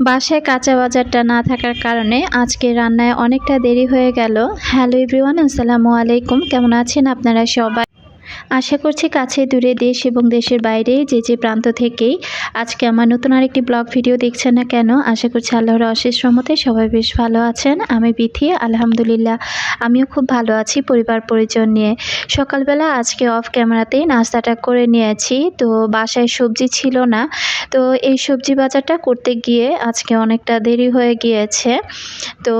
বাসায় কাঁচা বাজারটা না থাকার কারণে আজকে রান্নায় অনেকটা দেরি হয়ে গেল। হ্যালো এভরিওয়ান, আসসালামু আলাইকুম। কেমন আছেন আপনারা সবাই? আশা করছি কাছে দূরে দেশ এবং দেশের বাইরে যে যে প্রান্ত থেকেই আজকে আমার নতুন আরেকটি ব্লগ ভিডিও দেখছেন না কেন, আশা করছি আল্লাহর অশেষ রহমতে সবাই বেশ ভালো আছেন। আমি বিথি আলহামদুলিল্লাহ আমিও খুব ভালো আছি পরিবার পরিজন নিয়ে। সকালবেলা আজকে অফ ক্যামেরাতেই নাস্তাটা করে নিয়েছি, তো বাসায় সবজি ছিল না, তো এই সবজি বাজারটা করতে গিয়ে আজকে অনেকটা দেরি হয়ে গিয়েছে। তো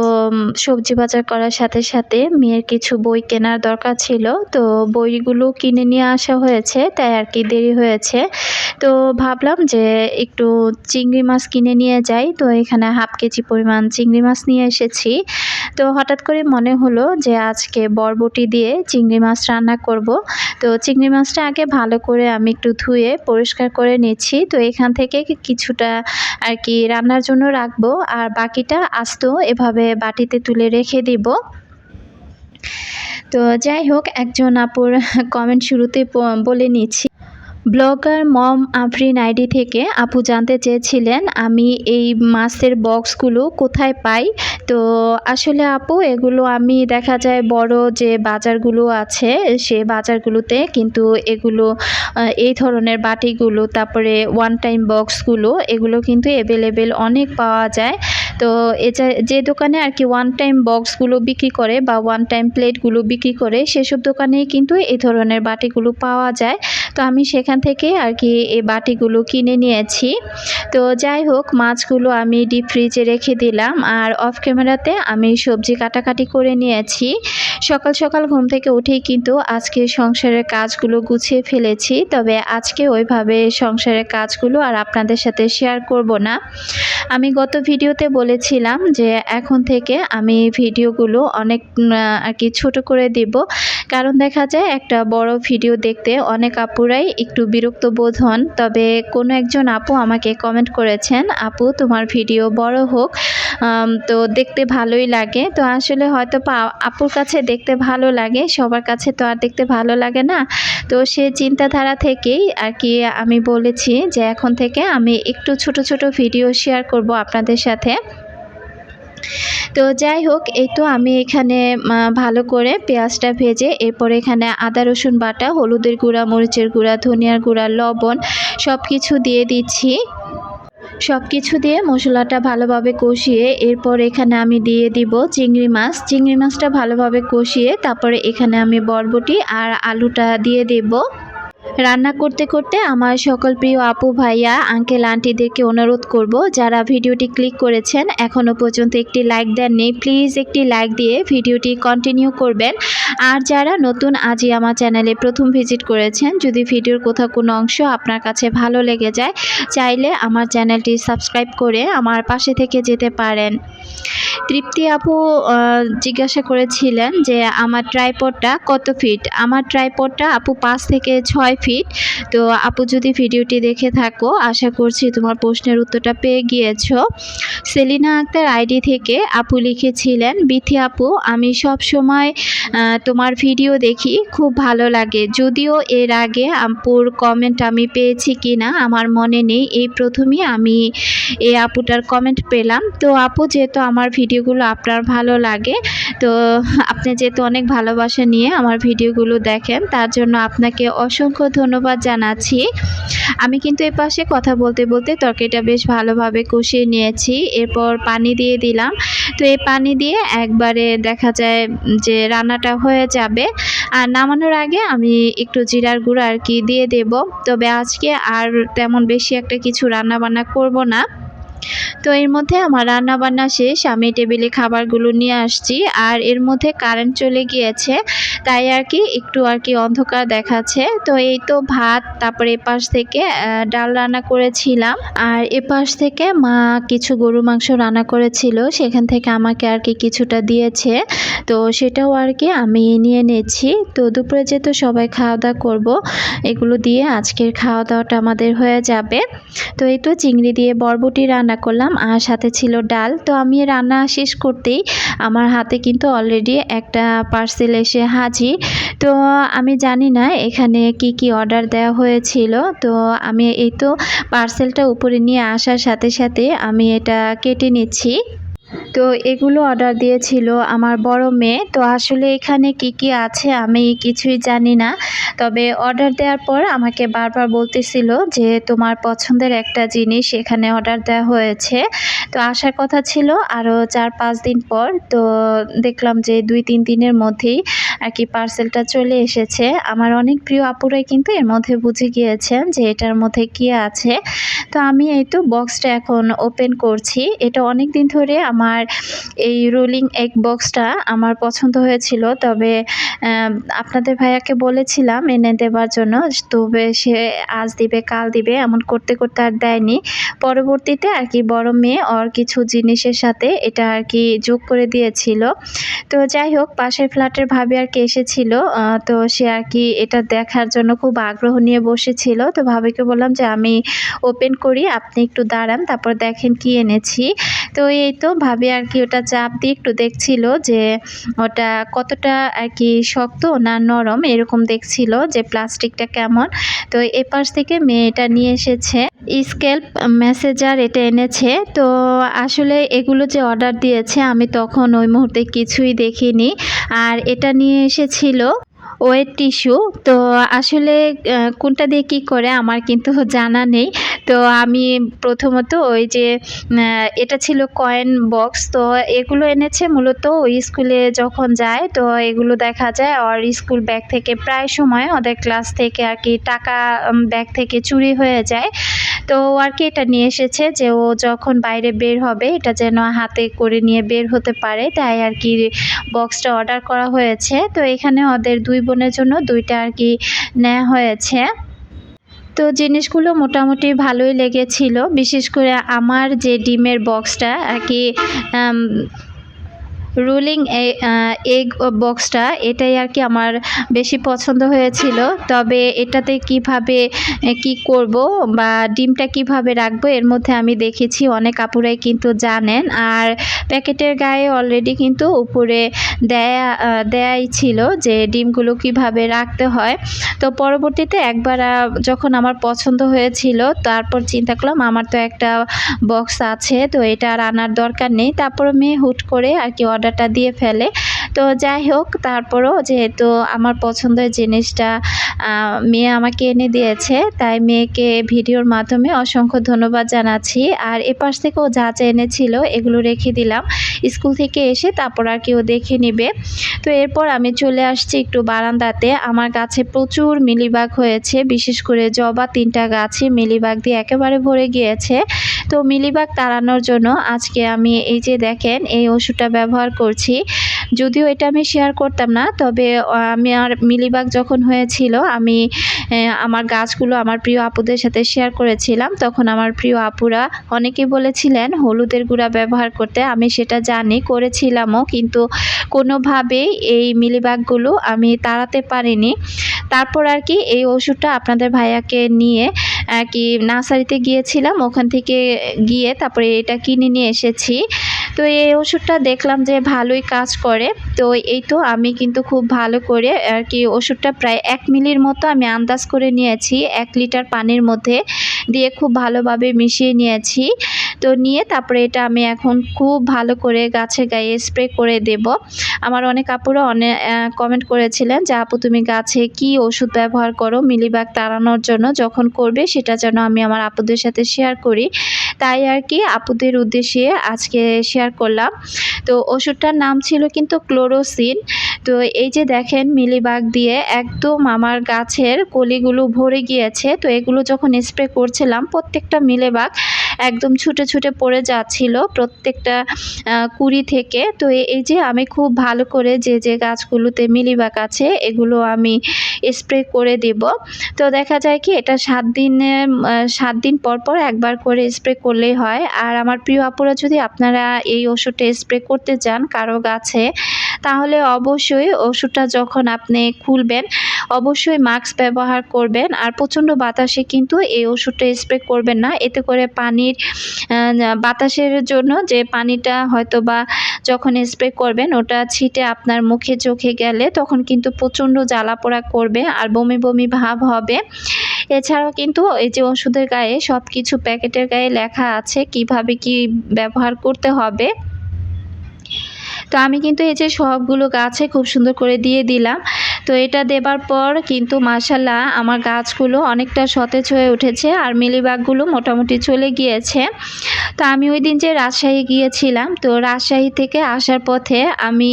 সবজি বাজার করার সাথে সাথে মেয়ের কিছু বই কেনার দরকার ছিল, তো বইগুলো কিনে নিয়ে আসা হয়েছে, তাই আর কি দেরি হয়েছে। তো ভাবলাম যে একটু চিংড়ি মাছ কিনে নিয়ে যাই। তো এখানে হাফ কেজি পরিমাণ চিংড়ি মাছ নিয়ে এসেছি। তো হঠাৎ করে মনে হলো যে আজকে বরবটি দিয়ে চিংড়ি মাছ রান্না করব। তো চিংড়ি মাছটা আগে ভালো করে আমি একটু ধুয়ে পরিষ্কার করে নিচ্ছি। তো এখান থেকে কিছুটা আর কি রান্নার জন্য রাখব। আর বাকিটা আস্ত এভাবে বাটিতে তুলে রেখে দিব। তো যাই হোক, একজন আপুর কমেন্ট শুরুতে বলে নিচ্ছি। ব্লগার মম আফরিন আইডি থেকে আপু জানতে চেয়েছিলেন, আমি এই মাছের বক্সগুলো কোথায় পাই? তো আসলে আপু, এগুলো আমি দেখা যায় বড় যে বাজারগুলো আছে, সে বাজারগুলোতে কিন্তু এগুলো এই ধরনের বাটিগুলো, তারপরে ওয়ান টাইম বক্সগুলো এগুলো কিন্তু অ্যাভেলেবেল অনেক পাওয়া যায়। তো এটা, যে দোকানে আর কি ওয়ান টাইম বক্সগুলো বিক্রি করে বা ওয়ান টাইম প্লেটগুলো বিক্রি করে, সেসব দোকানেই কিন্তু এই ধরনের বাটিগুলো পাওয়া যায়। তো আমি সেখান থেকে আর কি এই বাটিগুলো কিনে নিয়েছি। তো যাই হোক, মাছগুলো আমি ডিপ ফ্রিজে রেখে দিলাম আর অফ ক্যামেরাতে আমি সবজি কাটাকাটি করে নিয়েছি। সকাল সকাল ঘুম থেকে উঠেই কিন্তু আজকে সংসারের কাজগুলো গুছিয়ে ফেলেছি, তবে আজকে ওইভাবে সংসারের কাজগুলো আর আপনাদের সাথে শেয়ার করব না। আমি গত ভিডিওতে বলেছিলাম যে এখন থেকে আমি ভিডিওগুলো অনেক আর কি ছোট করে দিব। কারণ দেখা যায় একটা বড় ভিডিও দেখতে অনেক আপুরাই একটু বিরক্ত বোধ হন। তবে কোনো একজন আপু আমাকে কমেন্ট করেছেন, আপু, তোমার ভিডিও বড় হোক তো দেখতে ভালোই লাগে। তো আসলে হয়তো আপুর কাছে দেখতে ভালো লাগে, সবার কাছে তো আর দেখতে ভালো লাগে না। তো সে চিন্তাধারা থেকেই আর কি আমি বলেছি যে এখন থেকে আমি একটু ছোট ছোট ভিডিও শেয়ার করব আপনাদের সাথে। তো যাই হোক, এই তো আমি এখানে ভালো করে পেঁয়াজটা ভেজে, এরপর এখানে আদা, রসুন বাটা, হলুদের গুঁড়া, মরিচের গুঁড়া, ধনিয়ার গুঁড়া, লবণ সব কিছু দিয়ে দিচ্ছি। সব কিছু দিয়ে মশলাটা ভালোভাবে কষিয়ে, এরপর এখানে আমি দিয়ে দিব চিংড়ি মাছ। চিংড়ি মাছটা ভালোভাবে কষিয়ে, তারপরে এখানে আমি বরবটি আর আলুটা দিয়ে দেব। রান্না করতে করতে আমার সকল প্রিয় আপু, ভাইয়া, আঙ্কেল, আন্টিদেরকে অনুরোধ করব, যারা ভিডিওটি ক্লিক করেছেন এখনও পর্যন্ত একটি লাইক দেননি, প্লিজ একটি লাইক দিয়ে ভিডিওটি কন্টিনিউ করবেন। আর যারা নতুন, আজই আমার চ্যানেলে প্রথম ভিজিট করেছেন, যদি ভিডিওর কোথাও কোনো অংশ আপনার কাছে ভালো লেগে যায়, চাইলে আমার চ্যানেলটি সাবস্ক্রাইব করে আমার পাশে থেকে যেতে পারেন। তৃপ্তি আপু জিজ্ঞাসা করেছিলেন যে, আমার ট্রাইপডটা কত ফিট আমার ট্রাইপডটা আপু পাঁচ থেকে ছয় ফিট তো আপু যদি ভিডিওটি দেখে থাকো, আশা করছি তোমার প্রশ্নের উত্তরটা পেয়ে গিয়েছো। সেলিনা আক্তার আইডি থেকে আপু লিখেছিলেন, বিথি আপু, আমি সব সময় তোমার ভিডিও দেখি, খুব ভালো লাগে। যদিও এর আগে আপুর কমেন্ট আমি পেয়েছি কি না আমার মনে নেই। এই প্রথমেই আমি এই আপুটার কমেন্ট পেলাম। তো আপু, যেহেতু আমার ভিডিওগুলো আপনার ভালো লাগে, তো আপনি যেহেতু অনেক ভালোবাসা নিয়ে আমার ভিডিওগুলো দেখেন, তার জন্য আপনাকে অসংখ্য ধন্যবাদ জানাচ্ছি। আমি কিন্তু এ পাশে কথা বলতে বলতে তরকারিটা বেশ ভালোভাবে কষিয়ে নিয়েছি। এরপর পানি দিয়ে দিলাম। তো এই পানি দিয়ে একবারে দেখা যায় যে রান্নাটা হয়ে যাবে। আর নামানোর আগে আমি একটু জিরার গুঁড়ো আর কি দিয়ে দেব। তবে আজকে আর তেমন বেশি একটা কিছু রান্না বান্না করব না। তো এর মধ্যে আমার রান্না বান্না শেষ, আমি টেবিলে খাবারগুলো নিয়ে আসছি, আর এর মধ্যে কারেন্ট চলে গিয়েছে, তাই আর কি একটু আর কি অন্ধকার দেখাচ্ছে। তো এই তো ভাত, তারপরে এপাশ থেকে ডাল রান্না করেছিলাম, আর এপাশ থেকে মা কিছু গরু মাংস রান্না করেছিল, সেখান থেকে আমাকে আর কি কিছুটা দিয়েছে। তো সেটাও আর কি আমি নিয়ে নিয়েছি। তো দুপুরে যেহেতু সবাই খাওয়া দাওয়া করব, এগুলো দিয়ে আজকের খাওয়া দাওয়াটা আমাদের হয়ে যাবে। তো এই তো চিংড়ি দিয়ে বরবটি রান্না করলাম আর সাথে ছিল ডাল। তো আমি রান্না শেষ করতেই আমার হাতে কিন্তু অলরেডি একটা পার্সেল এসে হাজির। তো আমি জানি না এখানে কি কি অর্ডার দেওয়া হয়েছিল। তো আমি এই তো পার্সেলটা উপরে নিয়ে আসার সাথে সাথে আমি এটা কেটে নিচ্ছি। তো এগুলো অর্ডার দিয়েছিল আমার বড় মেয়ে। তো আসলে এখানে কি কি আছে আমি কিছুই জানি না। তবে অর্ডার দেওয়ার পর আমাকে বারবার বলতেছিল যে তোমার পছন্দের একটা জিনিস এখানে অর্ডার দেওয়া হয়েছে। তো আসার কথা ছিল আরও চার পাঁচ দিন পর। তো দেখলাম যে দুই তিন দিনের মধ্যেই আর কি পার্সেলটা চলে এসেছে। আমার অনেক প্রিয় আপুরাই কিন্তু এর মধ্যে বুঝে গিয়েছেন যে এটার মধ্যে কি আছে। তো আমি এই তো বক্সটা এখন ওপেন করছি। এটা অনেক দিন ধরে আমার এই রোলিং এগ বক্সটা আমার পছন্দ হয়েছিল। তবে আপনাদের ভাইয়াকে বলেছিলাম এনে দেবার জন্য, তবে সে আজ দিবে, কাল দিবে, এমন করতে করতে আর দেয়নি। পরবর্তীতে আর কি বড় মেয়ে, ওর কিছু জিনিসের সাথে এটা আর কি যোগ করে দিয়েছিল। তো যাই হোক, পাশের ফ্ল্যাটের ভাবি আর কি এসেছিল তো সে আর কি এটা দেখার জন্য খুব আগ্রহ নিয়ে বসেছিল। তো ভাবিকে বললাম যে, আমি ওপেন করি, আপনি একটু দাঁড়ান, তারপর দেখেন কি এনেছি। তো এই তো ভাবি আর কি ওটা চাপ দিয়ে একটু দেখছিল যে ওটা কতটা আর কি শক্ত না নরম এরকম দেখছিল যে প্লাস্টিকটা কেমন। তো এ পাশ থেকে মেয়ে এটা নিয়ে এসেছে। স্কেল্প মেসেজার এটা এনেছে। তো আসলে এগুলো যে অর্ডার দিয়েছে আমি তখন ওই মুহূর্তে কিছুই দেখিনি। আর এটা নিয়ে এসেছিল ওয়েট টিস্যু তো আসলে কোনটা দিয়ে কী করে আমার কিন্তু জানা নেই। তো আমি প্রথমত ওই যে এটা ছিল কয়েন বক্স তো এগুলো এনেছে মূলত ওই স্কুলে যখন যায়, তো এগুলো দেখা যায় আর স্কুল ব্যাগ থেকে প্রায় সময় ওদের ক্লাস থেকে আর কি টাকা ব্যাগ থেকে চুরি হয়ে যায়। তো ও আর কি এটা নিয়ে এসেছে যে ও যখন বাইরে বের হবে, এটা যেন হাতে করে নিয়ে বের হতে পারে, তাই আর কি বক্সটা অর্ডার করা হয়েছে। তো এখানে ওদের দুই বোনের জন্য দুইটা আর কি নেওয়া হয়েছে। তো জিনিসগুলো মোটামুটি ভালোই লেগেছিল। বিশেষ করে আমার যে ডিমের বক্সটা আর কি রুলিং এগ বক্সটা এটাই আর কি আমার বেশি পছন্দ হয়েছিল। তবে এটাতে কীভাবে কি করব বা ডিমটা কীভাবে রাখব এর মধ্যে আমি দেখেছি, অনেক কাপুরাই কিন্তু জানেন। আর প্যাকেটের গায়ে অলরেডি কিন্তু উপরে দেয়া দেয়াই ছিল যে ডিমগুলো কীভাবে রাখতে হয়। তো পরবর্তীতে একবার যখন আমার পছন্দ হয়েছিল, তারপর চিন্তা করলাম, আমার তো একটা বক্স আছে, তো এটা আর আনার দরকার নেই। তারপর মেয়ে হুট করে আর কি অর্ডারটা দিয়ে ফেলে। তো যাই হোক, তারপরও যেহেতু আমার পছন্দের জিনিসটা মেয়ে আমাকে এনে দিয়েছে, তাই মেয়েকে ভিডিওর মাধ্যমে অসংখ্য ধন্যবাদ জানাচ্ছি। আর এপাশ থেকেও যা যা এনেছিল, এগুলো রেখে দিলাম। স্কুল থেকে এসে তারপর আর কেউ দেখে নেবে। তো এরপর আমি চলে আসছি একটু বারান্দাতে। আমার গাছে প্রচুর মিলিবাগ হয়েছে, বিশেষ করে জবা তিনটা গাছে মিলিবাগ দিয়ে একেবারে ভরে গিয়েছে। তো মিলিবাগ তাড়ানোর জন্য আজকে আমি এই যে দেখেন, এই ওষুধটা ব্যবহার করছি। যদিও এটা আমি শেয়ার করতাম না, তবে আমি আর মিলিবাগ যখন হয়েছিল, আমি আমার গাছগুলো আমার প্রিয় আপুদের সাথে শেয়ার করেছিলাম। তখন আমার প্রিয় আপুরা অনেকেই বলেছিলেন, হলুদের গুঁড়া ব্যবহার করতে। আমি সেটা জানি, করেছিলামও, কিন্তু কোনোভাবেই এই মিলিবাগগুলো আমি তাড়াতে পারিনি। তারপর আর কি, এই ওষুধটা আপনাদের ভাইয়াকে নিয়ে, আর কি, নার্সারিতে গিয়েছিলাম। ওখান থেকে গিয়ে তারপরে এটা কিনে নিয়ে এসেছি। তো এই ওষুধটা দেখলাম যে ভালোই কাজ করে। তো এই তো আমি কিন্তু খুব ভালো করে আর কি ওষুধটা প্রায় এক মিলির মতো আমি আন্দাজ করে নিয়েছি। এক লিটার পানির মধ্যে দিয়ে খুব ভালোভাবে মিশিয়ে নিয়েছি। তো নিয়ে তারপরে এটা আমি এখন খুব ভালো করে গাছে গায়ে স্প্রে করে দেব। আমার অনেক আপুরা অনেক কমেন্ট করেছিলেন যে, আপু, তুমি গাছে কি ওষুধ ব্যবহার করো মিলিবাগ তাড়ানোর জন্য? যখন করবে সেটা যেন আমি আমার আপুদের সাথে শেয়ার করি। তাই আর কি আপুদের উদ্দেশ্যে আজকে শেয়ার করলাম। তো ওষুধটার নাম ছিল কিন্তু ক্লোরোসিন। তো এই যে দেখেন মিলিবাগ দিয়ে একদম আমার গাছের কলিগুলো ভরে গিয়েছে। তো এগুলো যখন স্প্রে করছিলাম প্রত্যেকটা মিলেবাগ একদম ছুটে ছুটে পড়ে যাচ্ছিল প্রত্যেকটা কুড়ি থেকে। তো এই যে আমি খুব ভালো করে যে যে গাছগুলোতে মিলিবাগ আছে, এগুলো আমি স্প্রে করে দেব। তো দেখা যায় কি, এটা সাত দিনে সাত দিন পর পর একবার করে স্প্রে করলেই হয়। আর আমার প্রিয় আপুরা, যদি আপনারা এই ওষুধটা স্প্রে করতে চান কারও গাছে, তাহলে অবশ্যই ওষুধটা যখন আপনি খুলবেন অবশ্যই মাস্ক ব্যবহার করবেন আর প্রচণ্ড বাতাসে কিন্তু এই ওষুধটা স্প্রে করবেন না। এতে করে পানির বাতাসের জন্য যে পানিটা হয়তো বা যখন স্প্রে করবেন ওটা ছিটে আপনার মুখে, চোখে গেলে তখন কিন্তু প্রচণ্ড জ্বালা পোড়া করবে আর বমি বমি ভাব হবে। এছাড়াও কিন্তু এই যে ওষুধের গায়ে সব কিছু প্যাকেটের গায়ে লেখা আছে কীভাবে কি ব্যবহার করতে হবে। তো আমি কিন্তু এই যে সবগুলো গাছে খুব সুন্দর করে দিয়ে দিলাম। তো এটা দেবার পর কিন্তু মাসাল্লাহ আমার গাছগুলো অনেকটা সতেজ হয়ে উঠেছে আর মিলিবাগগুলো মোটামুটি চলে গিয়েছে। তো আমি ওই দিন যে রাজশাহী গিয়েছিলাম, তো রাজশাহী থেকে আসার পথে আমি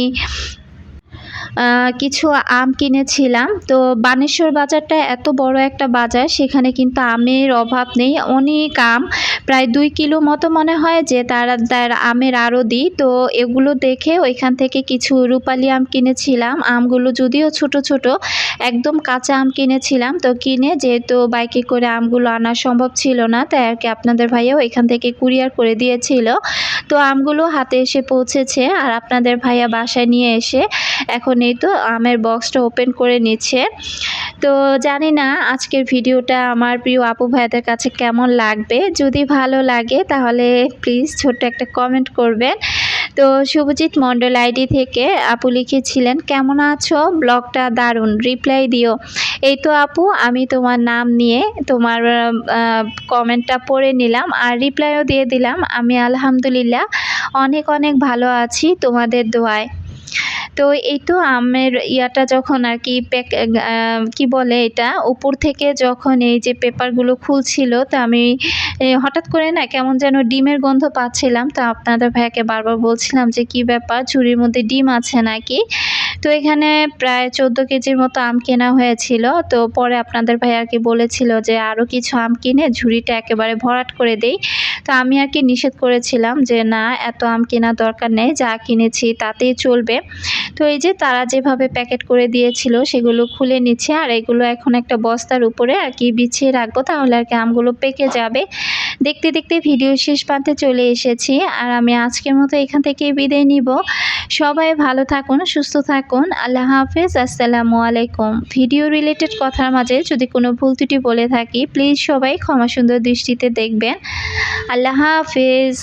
কিছু আম কিনেছিলাম। তো বানেশ্বর বাজারটা এত বড় একটা বাজার, সেখানে কিন্তু আমের অভাব নেই। অনেক আম, প্রায় দুই কিলো মতো মনে হয় যে তারা, তার আমের আরও দিই তো এগুলো দেখে ওইখান থেকে কিছু রূপালি আম কিনেছিলাম। আমগুলো যদিও ছোট ছোট, একদম কাঁচা আম কিনেছিলাম। তো কিনে যেহেতু বাইকে করে আমগুলো আনা সম্ভব ছিল না, তাই আর কি আপনাদের ভাইয়াও এখান থেকে কুরিয়ার করে দিয়েছিল। তো আমগুলো হাতে এসে পৌঁছেছে, আর আপনাদের ভাইয়া বাসায় নিয়ে এসে এখন এই তো আমের বক্সটা ওপেন করে নিচ্ছে। তো জানি না আজকের ভিডিওটা আমার প্রিয় আপু ভাইদের কাছে কেমন লাগবে। যদি ভালো লাগে তাহলে প্লিজ ছোট্ট একটা কমেন্ট করবেন। তো শুভজিৎ মণ্ডল আইডি থেকে আপু লিখেছিলেন, কেমন আছো? ব্লগটা দারুণ রিপ্লাই দিও। এই তো আপু, আমি তোমার নাম নিয়ে তোমার কমেন্টটা পড়ে নিলাম আর রিপ্লাইও দিয়ে দিলাম। আমি আলহামদুলিল্লাহ অনেক অনেক ভালো আছি তোমাদের দোয়ায়। তো এই তো আমের ইয়াটা যখন আর কি প্যাক কি বলে এটা, উপর থেকে যখন এই যে পেপারগুলো খুলছিল, তো আমি হঠাৎ করে না কেমন যেন ডিমের গন্ধ পাচ্ছিলাম। তো আপনাদের ভাইকে বারবার বলছিলাম যে, কি ব্যাপার? ঝুড়ির মধ্যে ডিম আছে নাকি? তো এখানে প্রায় চোদ্দ কেজির মতো আম কেনা হয়েছিল। তো পরে আপনাদের ভাই আর কি বলেছিল যে আরও কিছু আম কিনে ঝুড়িটা একেবারে ভরাট করে দেই। তো আমি আর কি নিষেধ করেছিলাম যে না, এত আম কেনার দরকার নেই, যা কিনেছি তাতেই চলবে। তো এই যে তারা যেভাবে প্যাকেট করে দিয়েছিল সেগুলো খুলে নিচ্ছে, আর এগুলো এখন একটা বস্তার উপরে আর কি বিছিয়ে রাখব, তাহলে আর কি আমগুলো পেকে যাবে। দেখতে দেখতে ভিডিও শেষ প্রান্তে চলে এসেছি আর আমি আজকের মতো এখান থেকে বিদায় নিব। সবাই ভালো থাকুন, সুস্থ থাকুন। আল্লাহ হাফেজ, আসসালামু আলাইকুম। ভিডিও রিলেটেড কথার মাঝে যদি কোনো ভুল ত্রুটি বলে থাকি, প্লিজ সবাই ক্ষমা সুন্দর দৃষ্টিতে দেখবেন। আল্লাহ হাফেজ।